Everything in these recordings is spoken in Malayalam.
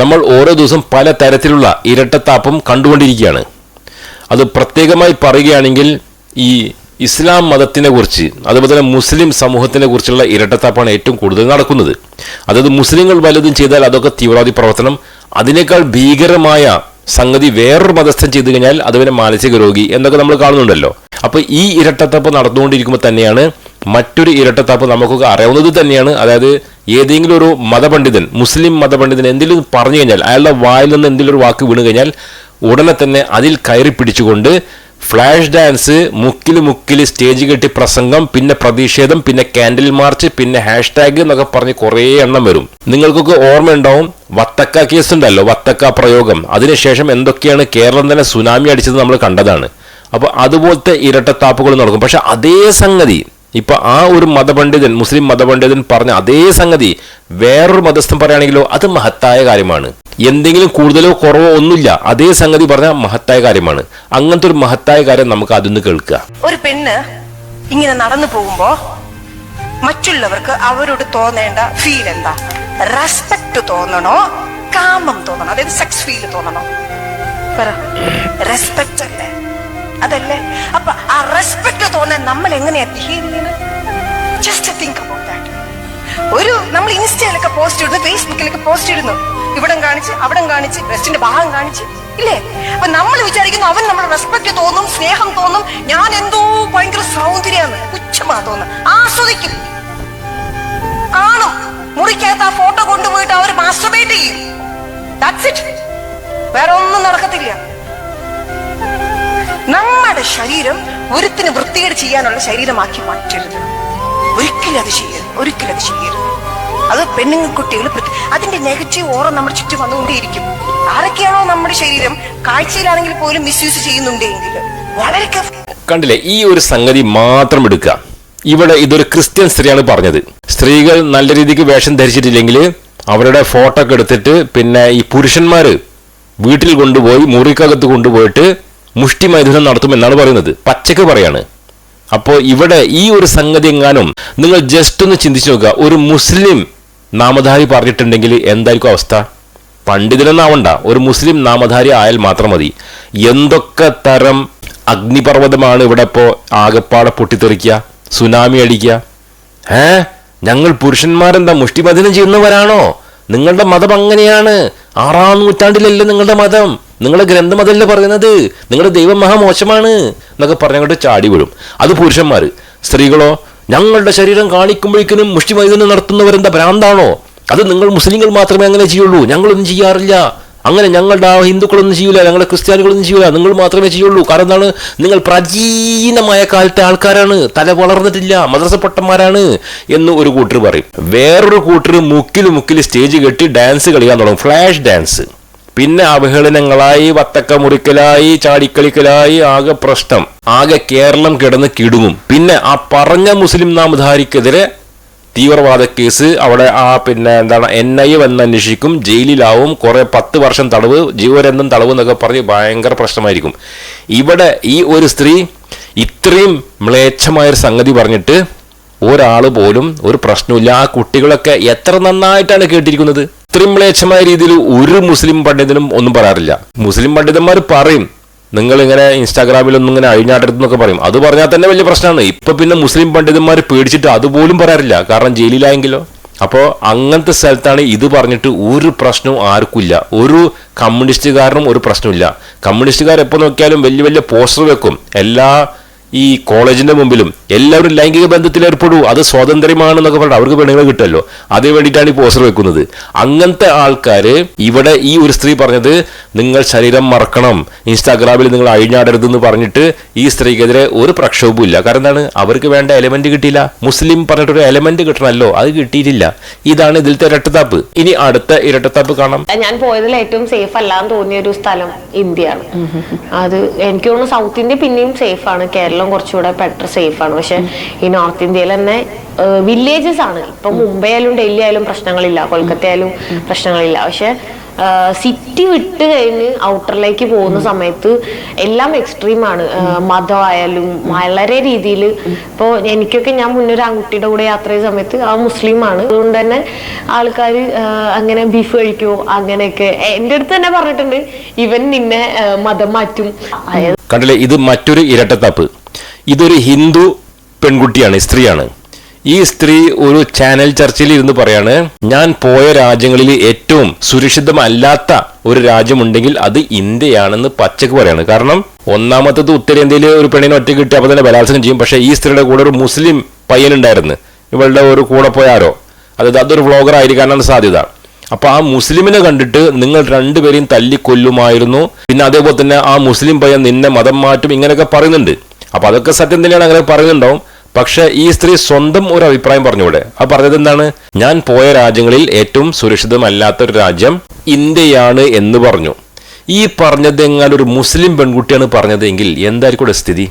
നമ്മൾ ഓരോ ദിവസം പല തരത്തിലുള്ള ഇരട്ടത്താപ്പും കണ്ടുകൊണ്ടിരിക്കുകയാണ്. അത് പ്രത്യേകമായി പറയുകയാണെങ്കിൽ ഈ ഇസ്ലാം മതത്തിനെ കുറിച്ച് അതുപോലെ മുസ്ലിം സമൂഹത്തിനെ കുറിച്ചുള്ള ഇരട്ടത്താപ്പാണ് ഏറ്റവും കൂടുതൽ നടക്കുന്നത്. അതായത് മുസ്ലിങ്ങൾ വലുതും ചെയ്താൽ അതൊക്കെ തീവ്രവാദി പ്രവർത്തനം. അതിനേക്കാൾ ഭീകരമായ സംഗതി വേറൊരു മതസ്ഥൻ ചെയ്തു കഴിഞ്ഞാൽ അതുപോലെ മാനസിക രോഗി എന്നൊക്കെ നമ്മൾ കാണുന്നുണ്ടല്ലോ. അപ്പോൾ ഈ ഇരട്ടത്തപ്പ് നടന്നുകൊണ്ടിരിക്കുമ്പോൾ തന്നെയാണ് മറ്റൊരു ഇരട്ടത്താപ്പ് നമുക്കൊക്കെ അറിയാവുന്നത് തന്നെയാണ്. അതായത് ഏതെങ്കിലും ഒരു മതപണ്ഡിതൻ മുസ്ലിം മതപണ്ഡിതൻ എന്തെങ്കിലും പറഞ്ഞു കഴിഞ്ഞാൽ അയാളുടെ വായിൽ നിന്ന് എന്തെങ്കിലും ഒരു വാക്ക് വീണ് കഴിഞ്ഞാൽ ഉടനെ തന്നെ അതിൽ കയറി പിടിച്ചുകൊണ്ട് ഫ്ലാഷ് ഡാൻസ് മുക്കിൽ മുക്കിൽ സ്റ്റേജ് കെട്ടി പ്രസംഗം പിന്നെ പ്രതിഷേധം പിന്നെ കാൻഡിൽ മാർച്ച് പിന്നെ ഹാഷ്ടാഗ് എന്നൊക്കെ പറഞ്ഞ് കുറേ എണ്ണം വരും. നിങ്ങൾക്കൊക്കെ ഓർമ്മയുണ്ടാവും വത്തക്ക കേസ് ഉണ്ടല്ലോ വത്തക്ക പ്രയോഗം. അതിനുശേഷം എന്തൊക്കെയാണ് കേരളം തന്നെ സുനാമി അടിച്ചത് നമ്മൾ കണ്ടതാണ്. അപ്പോൾ അതുപോലത്തെ ഇരട്ടത്താപ്പുകൾ നടക്കും. പക്ഷെ അതേ സംഗതി ഇപ്പൊ ആ ഒരു മതപണ്ഡിതൻ മുസ്ലിം മതപണ്ഡിതൻ പറഞ്ഞ അതേ സംഗതി വേറൊരു മതസ്ഥം പറയുകയാണെങ്കിലോ അത് മഹത്തായ കാര്യമാണ്. എന്തെങ്കിലും കൂടുതലോ കുറവോ ഒന്നുമില്ല. അതേ സംഗതി പറഞ്ഞാൽ മഹത്തായ കാര്യമാണ്. അങ്ങനത്തെ ഒരു മഹത്തായ കാര്യം നമുക്ക് അതിന്ന് കേൾക്കുക. ഒരു പെണ്ണ് ഇങ്ങനെ നടന്നു പോകുമ്പോ മറ്റുള്ളവർക്ക് അവരോട് തോന്നേണ്ട ഫീൽ എന്താ? റെസ്പെക്ട് തോന്നണോ? കാമം തോന്നണോ? അതായത് സെക്സ് ഫീൽ തോന്നണോ? റെസ്പെക്ട് അല്ലേ? അതല്ലേ? അപ്പൊ ആ റെസ്പെക്ട് തോന്നാൻ നമ്മൾ എങ്ങനെയാ ബിഹേവ് ചെയ്യുന്നത്? ജസ്റ്റ് തിങ്ക് അബൌട്ട് ദാറ്റ് ഒരു നമ്മൾ ഇൻസ്റ്റയിലൊക്കെ പോസ്റ്റ് ഇടുന്നു ഫേസ്ബുക്കിലൊക്കെ പോസ്റ്റ് ഇടുന്നു. ഇവിടം കാണിച്ച് അവിടം കാണിച്ച് ബ്രസ്റ്റിന്റെ ഭാഗം കാണിച്ച് ഇല്ലേ? അപ്പൊ നമ്മൾ വിചാരിക്കുന്നു അവൻ നമ്മൾ റെസ്പെക്ട് തോന്നും സ്നേഹം തോന്നും. ഞാൻ എന്തോ ഭയങ്കര സൗന്ദര്യാന്ന് പുച്ഛമാ തോന്നുന്നു. ആസ്വദിക്കും. കാണും. മുറിക്കകത്ത് ആ ഫോട്ടോ കൊണ്ടുപോയിട്ട് അവർ മാസ്റ്റർബേറ്റ് ചെയ്യും. ദാറ്റ്സ് ഇറ്റ് വേറെ ഒന്നും നടക്കത്തില്ല. നമ്മുടെ ശരീരം ഒരുത്തിന് വൃത്തികേട് ചെയ്യാനുള്ള ശരീരമാക്കി മാറ്റരുത്. ഒരിക്കലും അത് ചെയ്യരുത്. ഒരിക്കലും അത് ചെയ്യരുത്. അത് പെണ്ണുങ്ങൾ കുട്ടികൾ അതിന്റെ നെഗറ്റീവ് ഓറ നമ്മുടെ ചുറ്റും വന്നുകൊണ്ടേയിരിക്കും. ആരൊക്കെയാണോ നമ്മുടെ ശരീരം കാഴ്ചയിലാണെങ്കിൽ പോലും മിസ്യൂസ് ചെയ്യുന്നുണ്ടെങ്കിൽ വളരെ കണ്ടില്ലേ ഈ ഒരു സംഗതി മാത്രം എടുക്കുക ഇവിടെ ഇതൊരു ക്രിസ്ത്യൻ സ്ത്രീയാണ് പറഞ്ഞത്. സ്ത്രീകൾ നല്ല രീതിക്ക് വേഷം ധരിച്ചിട്ടില്ലെങ്കിൽ അവരുടെ ഫോട്ടോ ഒക്കെ എടുത്തിട്ട് പിന്നെ ഈ പുരുഷന്മാര് വീട്ടിൽ കൊണ്ടുപോയി മുറിക്കകത്ത് കൊണ്ടുപോയിട്ട് മുഷ്ടി മൈഥുനം നടത്തുമെന്നാണ് പറയുന്നത്. പച്ചക്ക് പറയാണ്. അപ്പോൾ ഇവിടെ ഈ ഒരു സംഗതി എങ്ങാനും നിങ്ങൾ ജസ്റ്റ് ഒന്ന് ചിന്തിച്ചു നോക്കുക. ഒരു മുസ്ലിം നാമധാരി പറഞ്ഞിട്ടുണ്ടെങ്കിൽ എന്തായിരിക്കും അവസ്ഥ? പണ്ഡിതനെന്നാവണ്ട. ഒരു മുസ്ലിം നാമധാരി ആയാൽ മാത്രം മതി. എന്തൊക്കെ തരം അഗ്നിപർവതമാണ് ഇവിടെ ഇപ്പോൾ ആകപ്പാടെ പൊട്ടിത്തെറിക്കുക സുനാമി അടിക്കുക? ഏ? ഞങ്ങൾ പുരുഷന്മാരെന്താ മുഷ്ടിമതിനം ചെയ്യുന്നവരാണോ? നിങ്ങളുടെ മതം അങ്ങനെയാണ്. ആറാം നൂറ്റാണ്ടിലല്ലേ നിങ്ങളുടെ മതം? നിങ്ങളുടെ ഗ്രന്ഥം അതല്ലേ പറയുന്നത്. നിങ്ങളുടെ ദൈവം മഹാമോശമാണ് എന്നൊക്കെ പറഞ്ഞുകൊണ്ട് ചാടി വീഴും. അത് പുരുഷന്മാർ സ്ത്രീകളോ ഞങ്ങളുടെ ശരീരം കാണിക്കുമ്പോഴേക്കിനും മുഷ്ടിമൈതനം നടത്തുന്നവരെന്താ ഭ്രാന്താണോ? അത് നിങ്ങൾ മുസ്ലിങ്ങൾ മാത്രമേ അങ്ങനെ ചെയ്യുള്ളൂ. ഞങ്ങളൊന്നും ചെയ്യാറില്ല. അങ്ങനെ ഞങ്ങളുടെ ആ ഹിന്ദുക്കളൊന്നും ചെയ്യൂല. ഞങ്ങളുടെ ക്രിസ്ത്യാനികളൊന്നും ചെയ്യൂല. നിങ്ങൾ മാത്രമേ ചെയ്യുള്ളൂ. കാരണം എന്താണ്? നിങ്ങൾ പ്രാചീനമായ കാലത്തെ ആൾക്കാരാണ്. തല വളർന്നിട്ടില്ല. മദ്രസ പൊട്ടന്മാരാണ് എന്ന് ഒരു കൂട്ടർ പറയും. വേറൊരു കൂട്ടർ മുക്കിൽ മുക്കിൽ സ്റ്റേജ് കെട്ടി ഡാൻസ് കളിക്കാൻ തുടങ്ങും. Flash dance. പിന്നെ അവഹേളനങ്ങളായി വത്തക്ക മുറിക്കലായി ചാടിക്കളിക്കലായി ആകെ പ്രശ്നം. ആകെ കേരളം കിടന്ന് കിടുങ്ങും. പിന്നെ ആ പറഞ്ഞ മുസ്ലിം നാമധാരിക്കെതിരെ തീവ്രവാദ കേസ് അവിടെ ആ പിന്നെ എന്താണ് എൻ ഐ എ അന്വേഷിക്കും ജയിലിലാവും. കുറെ പത്ത് വർഷം തടവ് ജീവരന്തം തടവ് എന്നൊക്കെ പറഞ്ഞ് ഭയങ്കര പ്രശ്നമായിരിക്കും. ഇവിടെ ഈ ഒരു സ്ത്രീ ഇത്രയും മ്ലേച്ഛമായൊരു സംഗതി പറഞ്ഞിട്ട് ഒരാൾ പോലും ഒരു പ്രശ്നമില്ല ആ കുട്ടികളൊക്കെ എത്ര നന്നായിട്ടാണ് കേട്ടിരിക്കുന്നത്? ഇത്രയും മ്ലേച്ഛമായ രീതിയിൽ ഒരു മുസ്ലിം പണ്ഡിതനും ഒന്നും പറയാറില്ല. മുസ്ലിം പണ്ഡിതന്മാർ പറയും. നിങ്ങൾ ഇങ്ങനെ ഇൻസ്റ്റാഗ്രാമിലൊന്നും ഇങ്ങനെ അഴിഞ്ഞാടരുതെന്നൊക്കെ പറയും. അത് പറഞ്ഞാൽ തന്നെ വലിയ പ്രശ്നമാണ്. ഇപ്പൊ പിന്നെ മുസ്ലിം പണ്ഡിതന്മാർ പേടിച്ചിട്ട് അതുപോലും പറയാറില്ല. കാരണം ജയിലിലായെങ്കിലോ. അപ്പോൾ അങ്ങനത്തെ സ്ഥലത്താണ് ഇത് പറഞ്ഞിട്ട് ഒരു പ്രശ്നവും ആർക്കില്ല ഒരു കമ്മ്യൂണിസ്റ്റുകാരനും ഒരു പ്രശ്നമില്ല കമ്മ്യൂണിസ്റ്റുകാർ എപ്പോൾ നോക്കിയാലും വലിയ വലിയ പോസ്റ്റർ വെക്കും. എല്ലാ ഈ കോളേജിന്റെ മുമ്പിലും എല്ലാവരും ലൈംഗിക ബന്ധത്തിൽ ഏർപ്പെടൂ അത് സ്വാതന്ത്ര്യമാണെന്നൊക്കെ പറഞ്ഞിട്ട് അവർക്ക് പെണ്ണുങ്ങളെ കിട്ടുമല്ലോ അതേ വേണ്ടിയിട്ടാണ് ഈ പോസ്റ്റർ വെക്കുന്നത്. അങ്ങനത്തെ ആൾക്കാര് ഇവിടെ ഈ ഒരു സ്ത്രീ പറഞ്ഞത് നിങ്ങൾ ശരീരം മറക്കണം ഇൻസ്റ്റാഗ്രാമിൽ നിങ്ങൾ അഴിഞ്ഞാടരുതെന്ന് പറഞ്ഞിട്ട് ഈ സ്ത്രീക്കെതിരെ ഒരു പ്രക്ഷോഭവും ഇല്ല. കാരണം എന്താണ്? അവർക്ക് വേണ്ട എലമെന്റ് കിട്ടിയില്ല. മുസ്ലിം പറഞ്ഞിട്ടൊരു എലമെന്റ് കിട്ടണമല്ലോ അത് കിട്ടിയിട്ടില്ല. ഇതാണ് ഇതിലത്തെ ഇരട്ടത്താപ്പ്. ഇനി അടുത്ത ഇരട്ടത്താപ്പ് കാണാം. ഞാൻ പോയതിൽ ഏറ്റവും സേഫ് അല്ലാന്ന് തോന്നിയ ഒരു സ്ഥലം ഇന്ത്യയാണ്. അത് എനിക്ക് തോന്നുന്നു സൗത്ത് ഇന്ത്യ പിന്നെയും സേഫ് ആണ്. കേരളം കുറച്ചുകൂടെ ബെറ്റർ സേഫ് ആണ്. പക്ഷെ ഈ നോർത്ത് ഇന്ത്യയിൽ തന്നെ വില്ലേജസ് ആണ്. ഇപ്പൊ മുംബൈ ആയാലും ഡൽഹി ആയാലും പ്രശ്നങ്ങളില്ല. കൊൽക്കത്ത ആയാലും പ്രശ്നങ്ങളില്ല. പക്ഷെ സിറ്റി വിട്ട് കഴിഞ്ഞ് ഔട്ടറിലേക്ക് പോകുന്ന സമയത്ത് എല്ലാം എക്സ്ട്രീമാണ് മതമായാലും വളരെ രീതിയിൽ ഇപ്പോൾ എനിക്കൊക്കെ ഞാൻ മുന്നേ ഒരു ആൺകുട്ടിയുടെ കൂടെ യാത്ര ചെയ്ത സമയത്ത് ആ മുസ്ലിമാണ് അതുകൊണ്ട് തന്നെ ആൾക്കാർ അങ്ങനെ ബീഫ് കഴിക്കുമോ അങ്ങനെയൊക്കെ എന്റെ അടുത്ത് തന്നെ പറഞ്ഞിട്ടുണ്ട്. ഇവൻ നിന്നെ മതം മാറ്റും. കണ്ടില്ലേ? ഇത് മറ്റൊരു ഇരട്ടത്താപ്പ്. ഇതൊരു ഹിന്ദു പെൺകുട്ടിയാണ് സ്ത്രീയാണ്. ഈ സ്ത്രീ ഒരു ചാനൽ ചർച്ചയിൽ ഇരുന്ന് പറയാണ് ഞാൻ പോയ രാജ്യങ്ങളിൽ ഏറ്റവും സുരക്ഷിതമല്ലാത്ത ഒരു രാജ്യമുണ്ടെങ്കിൽ അത് ഇന്ത്യയാണെന്ന് പച്ചക്ക് പറയാണ്. കാരണം ഒന്നാമത്തത് ഉത്തരേന്ത്യയിലെ ഒരു പെണ്ണിനെ ഒറ്റ കിട്ടി അപ്പൊ തന്നെ ബലാത്സംഗം ചെയ്യും. പക്ഷേ ഈ സ്ത്രീയുടെ കൂടെ ഒരു മുസ്ലിം പയ്യനുണ്ടായിരുന്നു. ഇവളുടെ ഒരു കൂടെ പോയാരോ അതായത് അതൊരു വ്ളോഗർ ആയിരിക്കാനാണ് സാധ്യത. അപ്പൊ ആ മുസ്ലിമിനെ കണ്ടിട്ട് നിങ്ങൾ രണ്ടുപേരെയും തല്ലിക്കൊല്ലുമായിരുന്നു. പിന്നെ അതേപോലെ തന്നെ ആ മുസ്ലിം പയ്യൻ നിന്നെ മതം മാറ്റും ഇങ്ങനെയൊക്കെ പറയുന്നുണ്ട്. അപ്പൊ അതൊക്കെ സത്യം തന്നെയാണ് അങ്ങനെ പറയുന്നുണ്ടാവും. പക്ഷെ ഈ സ്ത്രീ സ്വന്തം ഒരു അഭിപ്രായം പറഞ്ഞൂടെ. ആ പറഞ്ഞത് എന്താണ്? ഞാൻ പോയ രാജ്യങ്ങളിൽ ഏറ്റവും സുരക്ഷിതമല്ലാത്ത ഒരു രാജ്യം ഇന്ത്യയാണ് എന്ന് പറഞ്ഞു. ഈ പറഞ്ഞത് എങ്ങാനും ഒരു മുസ്ലിം പെൺകുട്ടിയാണ് പറഞ്ഞതെങ്കിൽ എന്തായിരിക്കും ഇവിടെ സ്ഥിതി?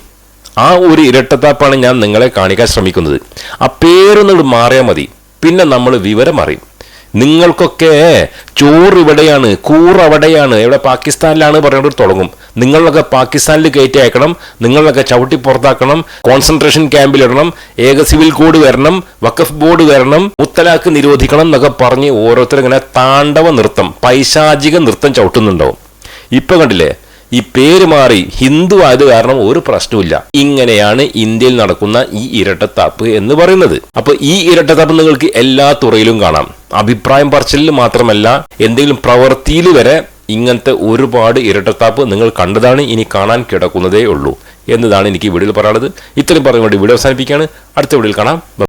ആ ഒരു ഇരട്ടത്താപ്പാണ് ഞാൻ നിങ്ങളെ കാണിക്കാൻ ശ്രമിക്കുന്നത്. ആ പേരൊന്നുകൂടി മാറിയാൽ മതി. പിന്നെ നമ്മൾ വിവരം അറിയും. നിങ്ങൾക്കൊക്കെ ചോറ് ഇവിടെയാണ് കൂറ് അവിടെയാണ്. ഇവിടെ പാകിസ്ഥാനിലാണ് പറഞ്ഞിട്ട് തുടങ്ങും. നിങ്ങളൊക്കെ പാകിസ്ഥാനിൽ കയറ്റി അയക്കണം നിങ്ങളൊക്കെ ചവിട്ടി പുറത്താക്കണം കോൺസെൻട്രേഷൻ ക്യാമ്പിലിടണം ഏക സിവിൽ കോഡ് വരണം വഖഫ് ബോർഡ് വരണം മുത്തലാക്ക് നിരോധിക്കണം എന്നൊക്കെ പറഞ്ഞ് ഓരോരുത്തരും ഇങ്ങനെ താണ്ഡവ നൃത്തം പൈശാചിക നൃത്തം ചവിട്ടുന്നുണ്ടാവും. ഇപ്പൊ കണ്ടില്ലേ? ഈ പേര് മാറി ഹിന്ദു ആയത് കാരണം ഒരു പ്രശ്നവുമില്ല. ഇങ്ങനെയാണ് ഇന്ത്യയിൽ നടക്കുന്ന ഈ ഇരട്ടത്താപ്പ് എന്ന് പറയുന്നത്. അപ്പൊ ഈ ഇരട്ടത്താപ്പ് നിങ്ങൾക്ക് എല്ലാ തുറയിലും കാണാം. അഭിപ്രായം പറച്ചിലിൽ മാത്രമല്ല എന്തെങ്കിലും പ്രവൃത്തിയിൽ വരെ ഇങ്ങനത്തെ ഒരുപാട് ഇരട്ടത്താപ്പ് നിങ്ങൾ കണ്ടതാണ് ഇനി കാണാൻ കിടക്കുന്നതേ ഉള്ളൂ. എന്നതാണ് എനിക്ക് വീടുകൾ പറയാനുള്ളത്. ഇത്രയും പറഞ്ഞുകൊണ്ട് വീഡിയോ അവസാനിപ്പിക്കുകയാണ്. അടുത്ത വീഡിയോയിൽ കാണാം.